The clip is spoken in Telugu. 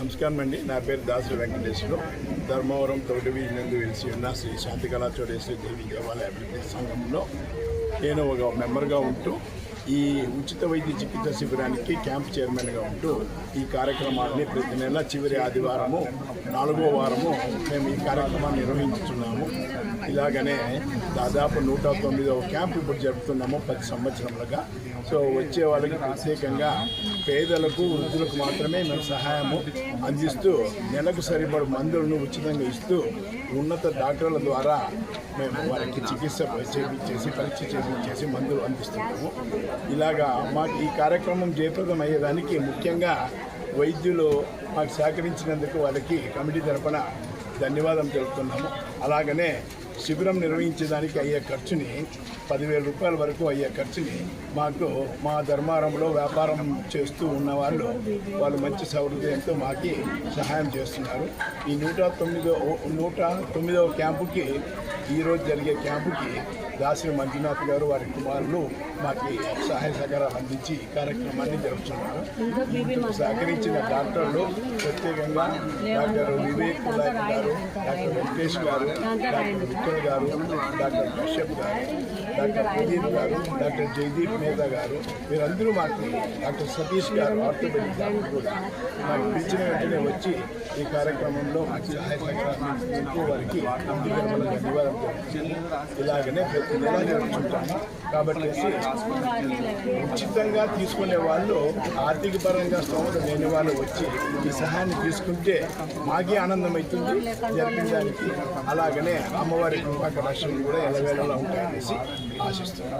నమస్కారం అండి. నా పేరు దాసు వెంకటేశ్వరు. ధర్మవరం తోటి నందు వెలిసి ఉన్న శ్రీ శాంతికళాచోడేశ్వరి దేవి దేవాలయ అభివృద్ధి సంఘంలో నేను ఒక మెంబర్గా ఉంటూ ఈ ఉచిత వైద్య చికిత్స శిబిరానికి క్యాంప్ చైర్మన్గా ఉంటూ ఈ కార్యక్రమాన్ని ప్రతి నెల చివరి ఆదివారము నాలుగో వారము మేము ఈ కార్యక్రమాన్ని నిర్వహించుతున్నాము ఇలాగనే దాదాపు నూట తొమ్మిదవ క్యాంప్ ఇప్పుడు జరుపుతున్నాము పది సంవత్సరములుగా. సో వచ్చే వాళ్ళకి ప్రత్యేకంగా పేదలకు వృద్ధులకు మాత్రమే మేము సహాయము అందిస్తూ నెలకు సరిపడు మందులను ఉచితంగా ఇస్తూ ఉన్నత డాక్టర్ల ద్వారా మేము వారికి చికిత్స చేసి పరీక్ష చేపించేసి మందులు అందిస్తున్నాము ఇలాగా మాకు ఈ కార్యక్రమం జయప్రదం అయ్యేదానికి ముఖ్యంగా వైద్యులు మాకు సహకరించినందుకు వాళ్ళకి కమిటీ తరపున ధన్యవాదం తెలుపుతున్నాము. అలాగనే శిబిరం నిర్వహించడానికి అయ్యే ఖర్చుని పదివేల రూపాయల వరకు అయ్యే ఖర్చుని మాకు మా ధర్మారంలో వ్యాపారం చేస్తూ ఉన్న వాళ్ళు వాళ్ళు మంచి సౌకర్యంతో మాకి సహాయం చేస్తున్నారు. ఈ నూట తొమ్మిదో నూట తొమ్మిదవ క్యాంపుకి ఈరోజు జరిగే క్యాంపుకి దాసి మంజునాథ్ గారు వారి కుమారులు మాకు సహాయ సహకారాలు అందించి ఈ కార్యక్రమాన్ని జరుపుతున్నారు సహకరించిన డాక్టర్లు ప్రత్యేకంగా డాక్టర్ వివేక్ గారు డాక్టర్ వెంకటేష్ గారు డాక్టర్ విఠల్ గారు డాక్టర్ కశ్యప్ గారు డాక్టర్ ప్రదీప్ గారు డాక్టర్ జయదీప్ నేత గారు వీరందరూ మాకు డాక్టర్ సతీష్ గారు ఆర్థోపెడిక్ డాక్టర్ కూడా మాకు పిలిచిన వెంటనే వచ్చి ఈ కార్యక్రమంలో మాకు సహాయ సహకారాలు వారికి అందుకని ధన్యవాదాలు ఇలాగనే ప్రతి నెల జరుపుకుంటాము. కాబట్టి ఉచితంగా తీసుకునే వాళ్ళు ఆర్థిక పరంగా స్తోమత లేని వాళ్ళు వచ్చి ఈ సహాయాన్ని తీసుకుంటే మాకే ఆనందం అవుతుంది జరిపించడానికి. అలాగనే అమ్మవారి కృపా కటాక్షలు కూడా ఎలవేళలా ఉంటాయనేసి ఆశిస్తున్నాను